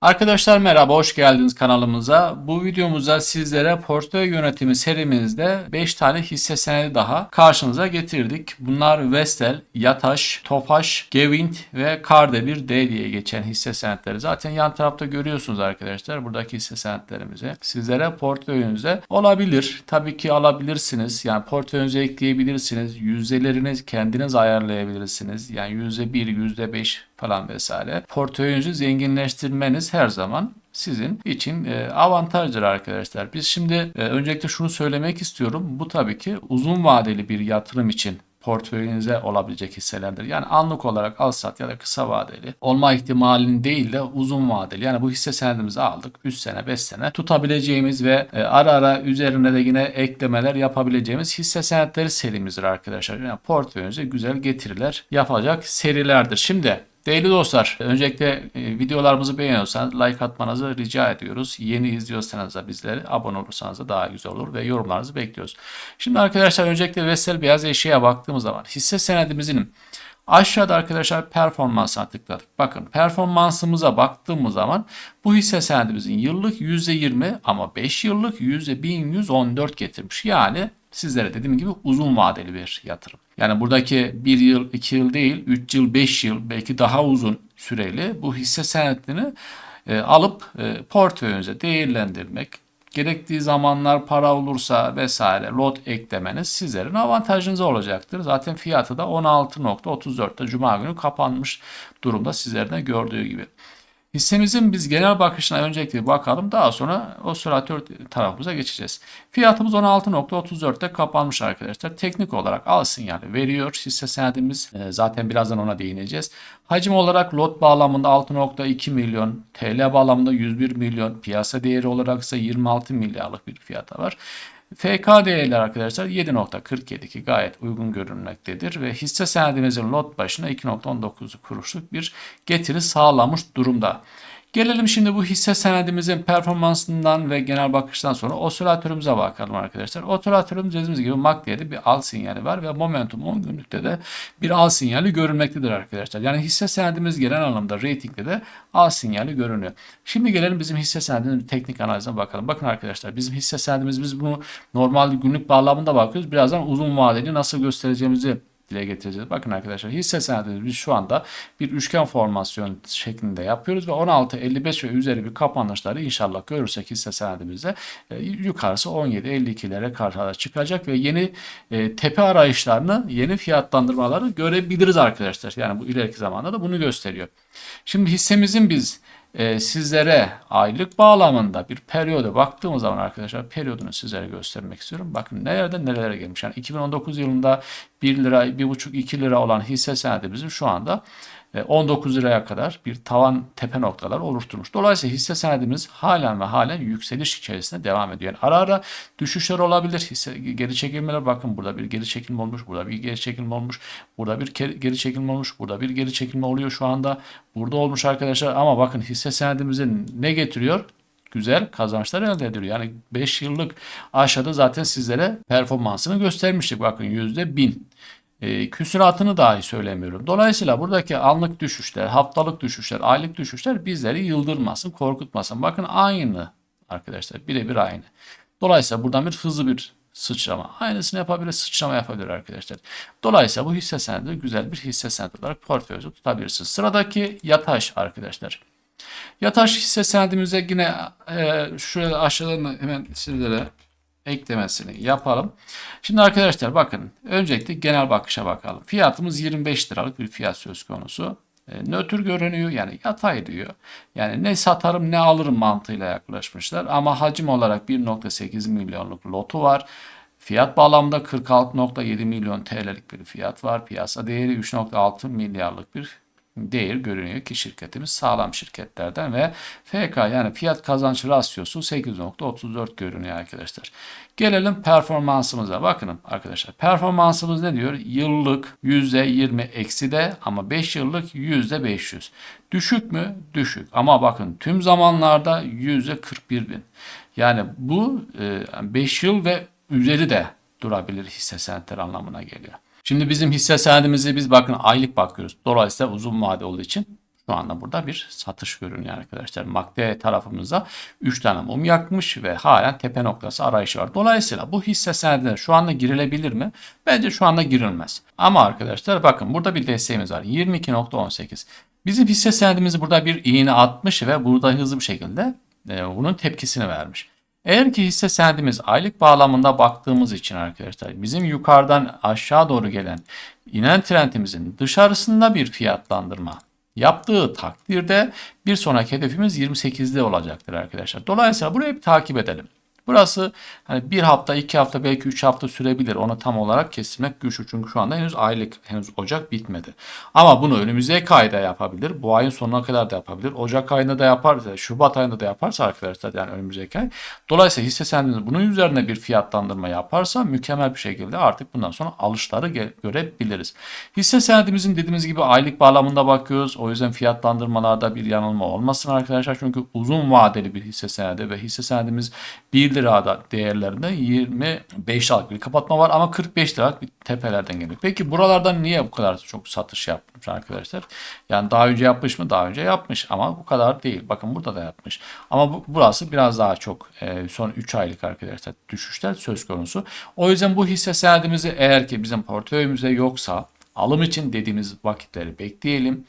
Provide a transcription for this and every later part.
Arkadaşlar merhaba, hoş geldiniz kanalımıza. Bu videomuzda sizlere portföy yönetimi serimizde 5 tane hisse senedi daha karşınıza getirdik. Bunlar Vestel, Yataş, Tofaş, Gewind ve Kardemir D diye geçen hisse senetleri. Zaten yan tarafta görüyorsunuz arkadaşlar buradaki hisse senetlerimizi. Sizlere portföyünüze olabilir. Tabii ki alabilirsiniz. Yani portföyünüze ekleyebilirsiniz. Yüzdelerini kendiniz ayarlayabilirsiniz. Yani %1, %5 falan vesaire. Portföyünüzü zenginleştirmeniz her zaman sizin için e, avantajdır arkadaşlar. Biz şimdi e, öncelikle şunu söylemek istiyorum. Bu tabii ki uzun vadeli bir yatırım için portföyünüze olabilecek hisselerdir. Yani anlık olarak al sat ya da kısa vadeli olma ihtimalinin değil de uzun vadeli. Yani bu hisse senedimizi aldık 3 sene 5 sene tutabileceğimiz ve e, ara ara üzerine de yine eklemeler yapabileceğimiz hisse senetleri serimizdir arkadaşlar. Yani portföyünüze güzel getiriler yapacak serilerdir. Şimdi Değerli dostlar, öncelikle e, videolarımızı beğeniyorsanız like atmanızı rica ediyoruz. Yeni izliyorsanız da bizleri abone olursanız da daha güzel olur ve yorumlarınızı bekliyoruz. Şimdi arkadaşlar öncelikle Vestel Beyaz Eşya'ya baktığımız zaman hisse senedimizin Aşağıda arkadaşlar performansına tıkladık. Bakın performansımıza baktığımız zaman bu hisse senedimizin yıllık %20 ama 5 yıllık %1114 getirmiş. Yani sizlere dediğim gibi uzun vadeli bir yatırım. Yani buradaki 1 yıl, 2 yıl değil, 3 yıl, 5 yıl belki daha uzun süreli bu hisse senetini e, alıp e, portföyünüze değerlendirmek, gerektiği zamanlar para olursa vesaire lot eklemeniz sizlerin avantajınıza olacaktır. Zaten fiyatı da 16.34'te Cuma günü kapanmış durumda sizlerin de gördüğü gibi. Hissemizin biz genel bakışına öncelikle bakalım. Daha sonra osilatör tarafımıza geçeceğiz. Fiyatımız 16.34'te kapanmış arkadaşlar. Teknik olarak al sinyali veriyor. Hisse senedimiz e, zaten birazdan ona değineceğiz. Hacim olarak lot bağlamında 6.2 milyon, TL bağlamında 101 milyon, piyasa değeri olarak ise 26 milyarlık bir fiyata var. FK değerler arkadaşlar 7.47 ki gayet uygun görünmektedir ve hisse senedimizin lot başına 2.19 kuruşluk bir getiri sağlamış durumda. Gelelim şimdi bu hisse senedimizin performansından ve genel bakıştan sonra osilatörümüze bakalım arkadaşlar. Osilatörümüz dediğimiz gibi MACD'de bir al sinyali var ve momentum 10 günlükte de bir al sinyali görülmektedir arkadaşlar. Yani hisse senedimiz genel anlamda ratingde de al sinyali görünüyor. Şimdi gelelim bizim hisse senedinin teknik analizine bakalım. Bakın arkadaşlar bizim hisse senedimiz biz bunu normal günlük bağlamında bakıyoruz. Birazdan uzun vadeli nasıl göstereceğimizi dile getireceğiz. Bakın arkadaşlar hisse senedimiz biz şu anda bir üçgen formasyon şeklinde yapıyoruz ve 16.55 ve üzeri bir kapanışları inşallah görürsek hisse senedimizde e, yukarısı 17.52'lere karşı çıkacak ve yeni e, tepe arayışlarını, yeni fiyatlandırmaları görebiliriz arkadaşlar. Yani bu ileriki zamanda da bunu gösteriyor. Şimdi hissemizin biz e, sizlere aylık bağlamında bir periyoda baktığımız zaman arkadaşlar periyodunu sizlere göstermek istiyorum. Bakın nereden nerelere gelmiş. Yani 2019 yılında 1 lira, 1,5, 2 lira olan hisse senedi bizim şu anda 19 e, liraya kadar bir tavan tepe noktalar oluşturmuş. Dolayısıyla hisse senedimiz halen ve halen yükseliş içerisinde devam ediyor. Yani ara ara düşüşler olabilir. Hisse geri çekilmeler bakın burada bir geri çekilme olmuş, burada bir geri çekilme olmuş, burada bir geri çekilme olmuş, burada bir geri çekilme oluyor şu anda. Burada olmuş arkadaşlar ama bakın hisse senedimizin ne getiriyor? güzel kazançlar elde ediyor. Yani 5 yıllık aşağıda zaten sizlere performansını göstermiştik. Bakın %1000 e, küsuratını dahi söylemiyorum. Dolayısıyla buradaki anlık düşüşler, haftalık düşüşler, aylık düşüşler bizleri yıldırmasın, korkutmasın. Bakın aynı arkadaşlar birebir aynı. Dolayısıyla buradan bir hızlı bir sıçrama. Aynısını yapabilir, sıçrama yapabilir arkadaşlar. Dolayısıyla bu hisse senedi güzel bir hisse senedi olarak portföyünüzü tutabilirsiniz. Sıradaki yataş arkadaşlar. Yataş hisse senedimize yine e, şurada aşağıdan hemen sizlere eklemesini yapalım. Şimdi arkadaşlar bakın öncelikle genel bakışa bakalım. Fiyatımız 25 liralık bir fiyat söz konusu. E, nötr görünüyor yani yatay diyor. Yani ne satarım ne alırım mantığıyla yaklaşmışlar. Ama hacim olarak 1.8 milyonluk lotu var. Fiyat bağlamında 46.7 milyon TL'lik bir fiyat var. Piyasa değeri 3.6 milyarlık bir değer görünüyor ki şirketimiz sağlam şirketlerden ve FK yani fiyat kazanç rasyosu 8.34 görünüyor arkadaşlar. Gelelim performansımıza. Bakın arkadaşlar performansımız ne diyor? Yıllık %20 eksi de ama 5 yıllık %500. Düşük mü? Düşük. Ama bakın tüm zamanlarda %41 bin. Yani bu 5 yıl ve üzeri de durabilir hisse senetleri anlamına geliyor. Şimdi bizim hisse senedimizi biz bakın aylık bakıyoruz. Dolayısıyla uzun vade olduğu için Şu anda burada bir satış görünüyor arkadaşlar. MACD tarafımızda 3 tane mum yakmış ve halen tepe noktası arayışı var. Dolayısıyla bu hisse senedine şu anda girilebilir mi? Bence şu anda girilmez. Ama arkadaşlar bakın burada bir desteğimiz var. 22.18. Bizim hisse senedimiz burada bir iğne atmış ve burada hızlı bir şekilde e, bunun tepkisini vermiş. Eğer ki hisse senedimiz aylık bağlamında baktığımız için arkadaşlar bizim yukarıdan aşağı doğru gelen inen trendimizin dışarısında bir fiyatlandırma yaptığı takdirde bir sonraki hedefimiz 28'de olacaktır arkadaşlar. Dolayısıyla burayı bir takip edelim. Burası hani bir hafta, iki hafta, belki üç hafta sürebilir. Onu tam olarak kesmek güçlü. Çünkü şu anda henüz aylık, henüz Ocak bitmedi. Ama bunu önümüzdeki ayda yapabilir. Bu ayın sonuna kadar da yapabilir. Ocak ayında da yaparsa, Şubat ayında da yaparsa arkadaşlar yani önümüzdeki ay. Dolayısıyla hisse senediniz bunun üzerine bir fiyatlandırma yaparsa mükemmel bir şekilde artık bundan sonra alışları görebiliriz. Hisse senedimizin dediğimiz gibi aylık bağlamında bakıyoruz. O yüzden fiyatlandırmalarda bir yanılma olmasın arkadaşlar. Çünkü uzun vadeli bir hisse senedi ve hisse senedimiz 1 lirada değerlerinde 25 liralık bir kapatma var ama 45 liralık bir tepelerden geliyor. Peki buralardan niye bu kadar çok satış yapmış arkadaşlar? Yani daha önce yapmış mı? Daha önce yapmış ama bu kadar değil. Bakın burada da yapmış. Ama bu, burası biraz daha çok e, son 3 aylık arkadaşlar düşüşler söz konusu. O yüzden bu hisse senedimizi eğer ki bizim portföyümüzde yoksa alım için dediğimiz vakitleri bekleyelim.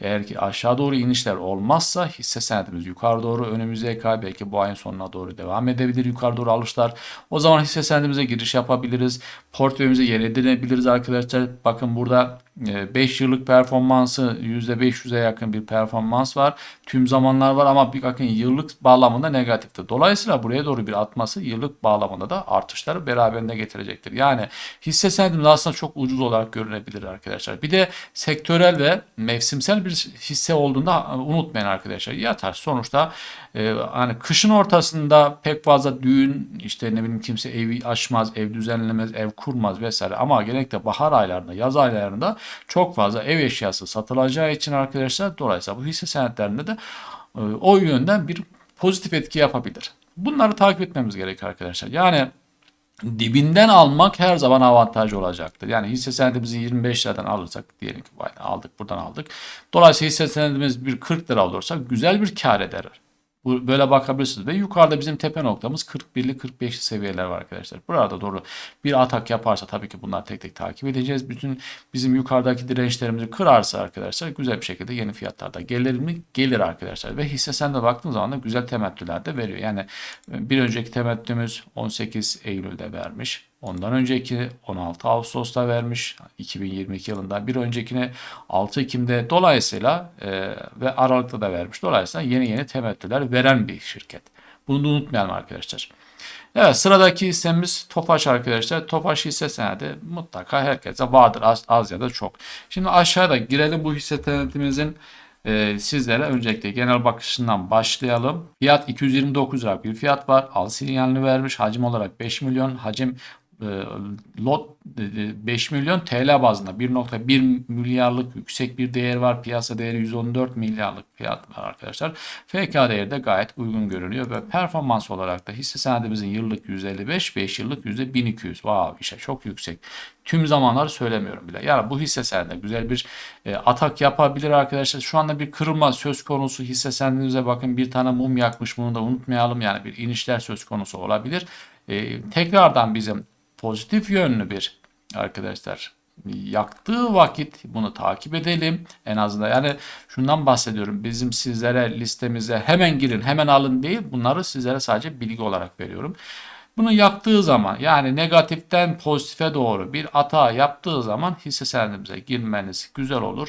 Eğer ki aşağı doğru inişler olmazsa hisse senedimiz yukarı doğru önümüzdeki ay belki bu ayın sonuna doğru devam edebilir yukarı doğru alışlar. O zaman hisse senedimize giriş yapabiliriz. Portföyümüze yer arkadaşlar. Bakın burada 5 e, yıllık performansı %500'e yakın bir performans var. Tüm zamanlar var ama bakın yıllık bağlamında negatifti. Dolayısıyla buraya doğru bir atması yıllık bağlamında da artışları beraberinde getirecektir. Yani hisse senedimiz aslında çok ucuz olarak görünebilir arkadaşlar. Bir de sektörel ve mevsimsel bir hisse olduğunda unutmayın arkadaşlar. Yatar sonuçta e, hani kışın ortasında pek fazla düğün işte ne bileyim kimse evi açmaz, ev düzenlemez, ev kurmaz vesaire ama genellikle bahar aylarında, yaz aylarında çok fazla ev eşyası satılacağı için arkadaşlar dolayısıyla bu hisse senetlerinde de e, o yönden bir pozitif etki yapabilir. Bunları takip etmemiz gerekiyor arkadaşlar. Yani dibinden almak her zaman avantaj olacaktır. Yani hisse senedimizi 25 liradan alırsak diyelim ki aldık buradan aldık. Dolayısıyla hisse senedimiz bir 40 lira olursa güzel bir kar eder. Böyle bakabilirsiniz. Ve yukarıda bizim tepe noktamız 41'li 45'li seviyeler var arkadaşlar. Burada doğru bir atak yaparsa tabii ki bunlar tek tek takip edeceğiz. Bütün bizim yukarıdaki dirençlerimizi kırarsa arkadaşlar güzel bir şekilde yeni fiyatlarda gelir mi? Gelir arkadaşlar. Ve hisse senede baktığın zaman da güzel temettüler de veriyor. Yani bir önceki temettümüz 18 Eylül'de vermiş. Ondan önceki 16 Ağustos'ta vermiş 2022 yılında. Bir öncekini 6 Ekim'de dolayısıyla e, ve Aralık'ta da vermiş. Dolayısıyla yeni yeni temettüler veren bir şirket. Bunu da unutmayalım arkadaşlar. Evet sıradaki hissemiz Tofaş arkadaşlar. Tofaş hisse senedi mutlaka herkese vardır az, az ya da çok. Şimdi aşağıda girelim bu hisse senedimizin e, sizlere öncelikle genel bakışından başlayalım. Fiyat 229 lira bir fiyat var. Al sinyalini vermiş. Hacim olarak 5 milyon. Hacim lot 5 e, milyon TL bazında 1.1 milyarlık yüksek bir değer var. Piyasa değeri 114 milyarlık fiyat var arkadaşlar. FK değeri de gayet uygun görünüyor ve performans olarak da hisse senedimizin yıllık 155, 5 yıllık %1200. Wow işte çok yüksek. Tüm zamanlar söylemiyorum bile. Yani bu hisse senedi güzel bir e, atak yapabilir arkadaşlar. Şu anda bir kırılma söz konusu hisse senedimize bakın bir tane mum yakmış bunu da unutmayalım. Yani bir inişler söz konusu olabilir. E, tekrardan bizim pozitif yönlü bir arkadaşlar yaktığı vakit bunu takip edelim. En azından yani şundan bahsediyorum. Bizim sizlere listemize hemen girin hemen alın değil. Bunları sizlere sadece bilgi olarak veriyorum. Bunu yaktığı zaman yani negatiften pozitife doğru bir hata yaptığı zaman hisse senedimize girmeniz güzel olur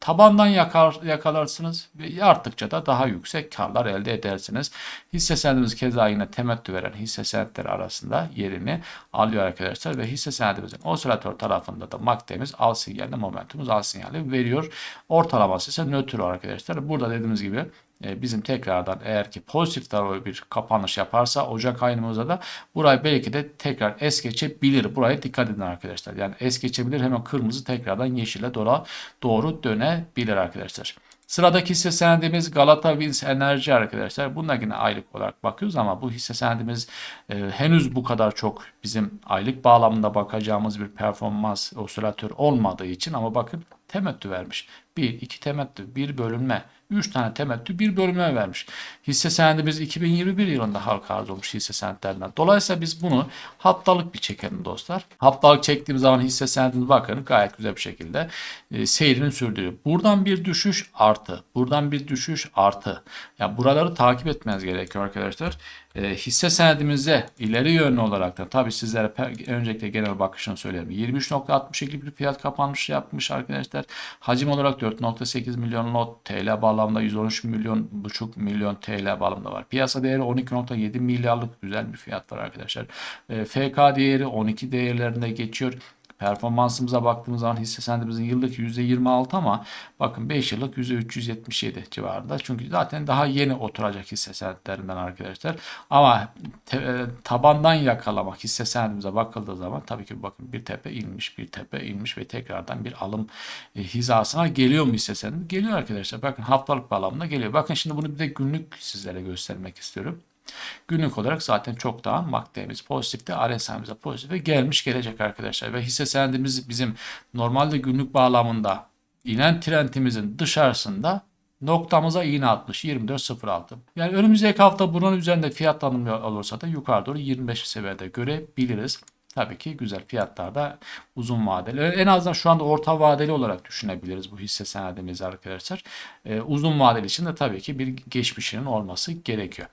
tabandan yakar, yakalarsınız ve arttıkça da daha yüksek karlar elde edersiniz. Hisse senedimiz keza yine temettü veren hisse senetleri arasında yerini alıyor arkadaşlar ve hisse senedimizin osilatör tarafında da MACD'miz al sinyalini, momentumuz al sinyali veriyor. Ortalaması ise nötr arkadaşlar. Burada dediğimiz gibi bizim tekrardan eğer ki pozitif tarafı bir kapanış yaparsa Ocak ayımızda da burayı belki de tekrar es geçebilir. Buraya dikkat edin arkadaşlar. Yani es geçebilir hemen kırmızı tekrardan yeşile doğru, doğru dönebilir arkadaşlar. Sıradaki hisse senedimiz Galata Wins Enerji arkadaşlar. Bunda yine aylık olarak bakıyoruz ama bu hisse senedimiz e, henüz bu kadar çok bizim aylık bağlamında bakacağımız bir performans osilatör olmadığı için ama bakın temettü vermiş. 1, 2 temettü, 1 bölünme, 3 tane temettü, 1 bölünme vermiş. Hisse senedimiz 2021 yılında halka arz olmuş hisse senetlerinden. Dolayısıyla biz bunu haftalık bir çekelim dostlar. Haftalık çektiğimiz zaman hisse senedine bakın gayet güzel bir şekilde e, seyrini sürdürüyor. Buradan bir düşüş artı, buradan bir düşüş artı. Yani buraları takip etmeniz gerekiyor arkadaşlar. E, hisse senedimizde ileri yönlü olarak da tabii sizlere öncelikle genel bakışını söyleyelim. 23.62 bir fiyat kapanmış yapmış arkadaşlar. Hacim olarak 4.8 milyon lot TL bağlamda 113 milyon buçuk milyon TL bağlamda var. Piyasa değeri 12.7 milyarlık güzel bir fiyat var arkadaşlar. E, FK değeri 12 değerlerinde geçiyor. Performansımıza baktığımız zaman hisse senedimizin yıllık %26 ama bakın 5 yıllık %377 civarında. Çünkü zaten daha yeni oturacak hisse senetlerinden arkadaşlar. Ama te- e, tabandan yakalamak hisse senedimize bakıldığı zaman tabii ki bakın bir tepe inmiş, bir tepe inmiş ve tekrardan bir alım e, hizasına geliyor mu hisse senedi? Geliyor arkadaşlar. Bakın haftalık bağlamında geliyor. Bakın şimdi bunu bir de günlük sizlere göstermek istiyorum. Günlük olarak zaten çok daha makdemiz pozitifte, RSI'mize pozitife gelmiş gelecek arkadaşlar. Ve hisse senedimiz bizim normalde günlük bağlamında inen trendimizin dışarısında noktamıza iğne atmış 24.06. Yani önümüzdeki hafta bunun üzerinde fiyatlanma olursa da yukarı doğru 25 seviyede görebiliriz. Tabii ki güzel fiyatlarda uzun vadeli. En azından şu anda orta vadeli olarak düşünebiliriz bu hisse senedimizi arkadaşlar. Ee, uzun vadeli için de tabii ki bir geçmişinin olması gerekiyor.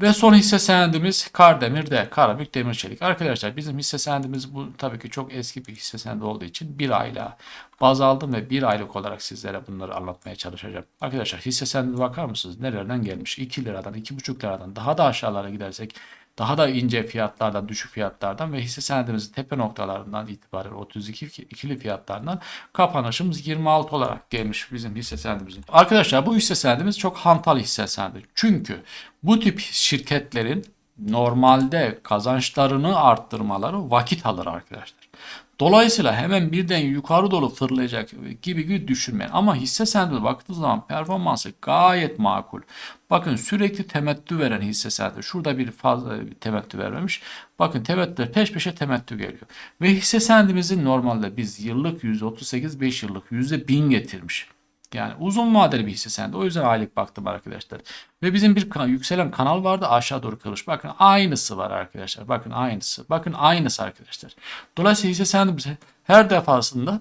Ve son hisse senedimiz Kardemir'de. Karabük Demir Çelik. Arkadaşlar bizim hisse senedimiz bu tabii ki çok eski bir hisse senedi olduğu için bir ayla baz aldım ve bir aylık olarak sizlere bunları anlatmaya çalışacağım. Arkadaşlar hisse senedine bakar mısınız? Nerelerden gelmiş? 2 liradan, 2,5 liradan daha da aşağılara gidersek daha da ince fiyatlardan, düşük fiyatlardan ve hisse senedimizin tepe noktalarından itibaren 32 ikili fiyatlardan kapanışımız 26 olarak gelmiş bizim hisse senedimizin. Arkadaşlar bu hisse senedimiz çok hantal hisse senedi. Çünkü bu tip şirketlerin normalde kazançlarını arttırmaları vakit alır arkadaşlar. Dolayısıyla hemen birden yukarı doğru fırlayacak gibi gibi düşünmeyin. Ama hisse senedine baktığınız zaman performansı gayet makul. Bakın sürekli temettü veren hisse senedi. Şurada bir fazla bir temettü vermemiş. Bakın temettüler peş peşe temettü geliyor. Ve hisse senedimizin normalde biz yıllık %38, 5 yıllık %1000 getirmiş. Yani uzun vadeli bir hisse senedi. O yüzden aylık baktım arkadaşlar. Ve bizim bir kan- yükselen kanal vardı aşağı doğru kırılmış. Bakın aynısı var arkadaşlar. Bakın aynısı. Bakın aynısı arkadaşlar. Dolayısıyla hisse senedimiz her defasında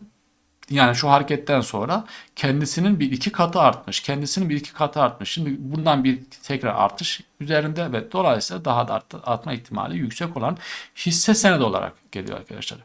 yani şu hareketten sonra kendisinin bir iki katı artmış. Kendisinin bir iki katı artmış. Şimdi bundan bir tekrar artış üzerinde ve dolayısıyla daha da art- artma ihtimali yüksek olan hisse senedi olarak geliyor arkadaşlar.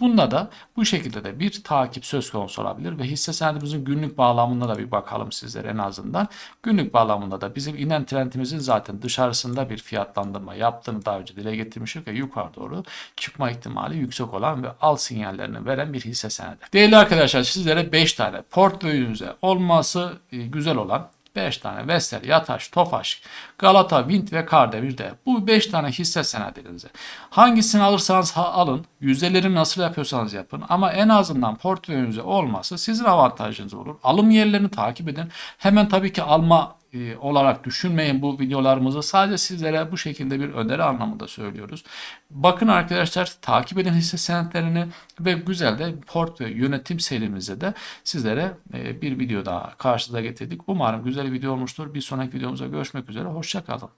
Bunda da bu şekilde de bir takip söz konusu olabilir ve hisse senedimizin günlük bağlamında da bir bakalım sizlere en azından. Günlük bağlamında da bizim inen trendimizin zaten dışarısında bir fiyatlandırma yaptığını daha önce dile getirmiştik ve yukarı doğru çıkma ihtimali yüksek olan ve al sinyallerini veren bir hisse senedi. Değerli arkadaşlar sizlere 5 tane portföyünüze olması e, güzel olan 5 tane Vestel, Yataş, Tofaş, Galata, Vint ve Kardemir'de bu 5 tane hisse senedinizi hangisini alırsanız alın, yüzdeleri nasıl yapıyorsanız yapın ama en azından portföyünüzde olması sizin avantajınız olur. Alım yerlerini takip edin. Hemen tabii ki alma e, olarak düşünmeyin bu videolarımızı. Sadece sizlere bu şekilde bir öneri anlamında söylüyoruz. Bakın arkadaşlar takip edin hisse senetlerini ve güzel de portföy yönetim serimizde de sizlere e, bir video daha karşınıza getirdik. Umarım güzel bir video olmuştur. Bir sonraki videomuzda görüşmek üzere. Hoşçakalın.